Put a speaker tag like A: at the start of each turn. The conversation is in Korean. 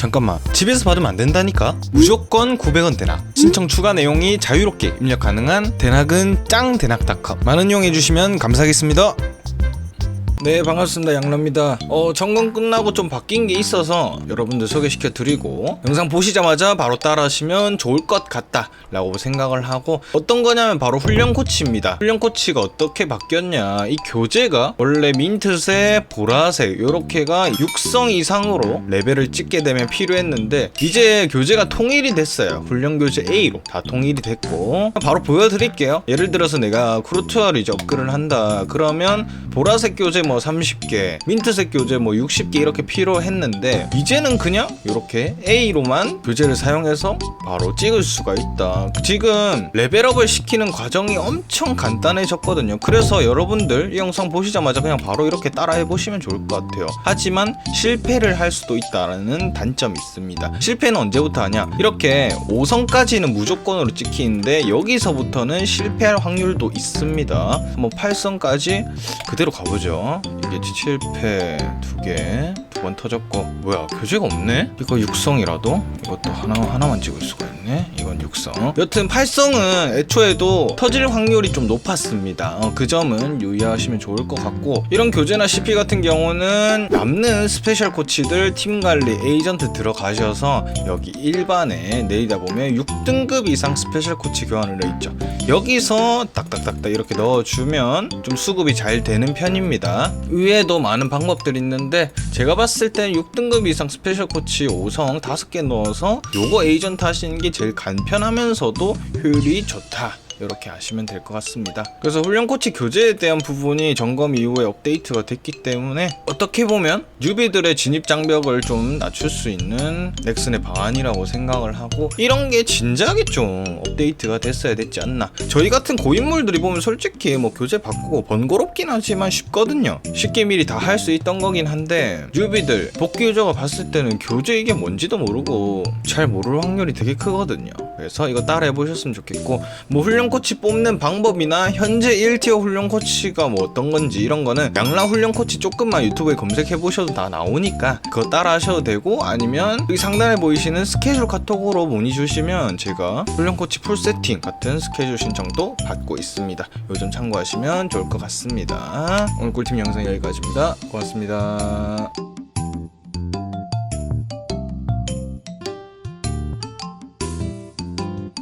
A: 잠깐만. 집에서 받으면 안 된다니까? 무조건 900원 대낙 신청 추가 내용이 자유롭게 입력 가능한 대낙은 짱대낙닷컴 많은 이용해 주시면 감사하겠습니다 네 반갑습니다. 양러입니다. 어 점검 끝나고 좀 바뀐 게 있어서 여러분들 소개시켜 드리고 영상 보시자마자 바로 따라 하시면 좋을 것 같다 라고 생각을 하고 어떤 거냐면 바로 훈련 코치입니다. 훈련 코치가 어떻게 바뀌었냐. 이 교재가 원래 민트색 보라색 요렇게가 육성 이상으로 레벨을 찍게 되면 필요했는데 이제 교재가 통일이 됐어요. 훈련 교재 A로 다 통일이 됐고 바로 보여드릴게요. 예를 들어서 내가 크루트와를 이제 업글을 한다. 그러면 보라색 교재 뭐 30개 민트색 교재 뭐 60개 이렇게 필요했는데 이제는 그냥 이렇게 A로만 교재를 사용해서 바로 찍을 수가 있다. 지금 레벨업을 시키는 과정이 엄청 간단해졌거든요. 그래서 여러분들 이 영상 보시자마자 그냥 바로 이렇게 따라해 보시면 좋을 것 같아요. 하지만 실패를 할 수도 있다는 단점이 있습니다. 실패는 언제부터 하냐? 이렇게 5성까지는 무조건으로 찍히는데 여기서부터는 실패할 확률도 있습니다. 뭐 8성까지 그대로 가보죠 이 게 실패 두 개 두 번 터졌고. 뭐야 교재가 없네? 이거 6성이라도? 이것도 하나 하나만 찍을 수가 있네? 이건 6성. 여튼 8성은 애초에도 터질 확률이 좀 높았습니다. 어, 그 점은 유의하시면 좋을 것 같고. 이런 교재나 CP 같은 경우는 남는 스페셜 코치들 팀 관리 에이전트 들어가셔서 여기 일반에 내리다 보면 6등급 이상 스페셜 코치 교환을 해 있죠. 여기서 딱딱딱딱 이렇게 넣어주면 좀 수급이 잘 되는 편입니다 위에도 많은 방법들이 있는데 제가 봤을 땐 6등급 이상 스페셜 코치 5성 5개 넣어서 요거 에이전트 하시는 게 제일 간편하면서도 효율이 좋다 이렇게 아시면 될 것 같습니다. 그래서 훈련 코치 교재에 대한 부분이 점검 이후에 업데이트가 됐기 때문에 어떻게 보면 뉴비들의 진입 장벽을 좀 낮출 수 있는 넥슨의 방안이라고 생각을 하고 이런 게 진작에 좀 업데이트가 됐어야 됐지 않나. 저희 같은 고인물들이 보면 솔직히 뭐 교재 바꾸고 번거롭긴 하지만 쉽거든요. 쉽게 미리 다 할 수 있던 거긴 한데 뉴비들 복귀 유저가 봤을 때는 교재 이게 뭔지도 모르고 잘 모를 확률이 되게 크거든요. 그래서 이거 따라해 보셨으면 좋겠고 뭐 훈련 코치 뽑는 방법이나 현재 1티어 훈련 코치가 뭐 어떤 건지 이런 거는 양라 훈련 코치 조금만 유튜브에 검색해 보셔도 다 나오니까 그거 따라 하셔도 되고 아니면 여기 상단에 보이시는 스케줄 카톡으로 문의 주시면 제가 훈련 코치 풀 세팅 같은 스케줄 신청도 받고 있습니다. 요점 참고하시면 좋을 것 같습니다. 오늘 꿀팁 영상 여기까지입니다. 고맙습니다.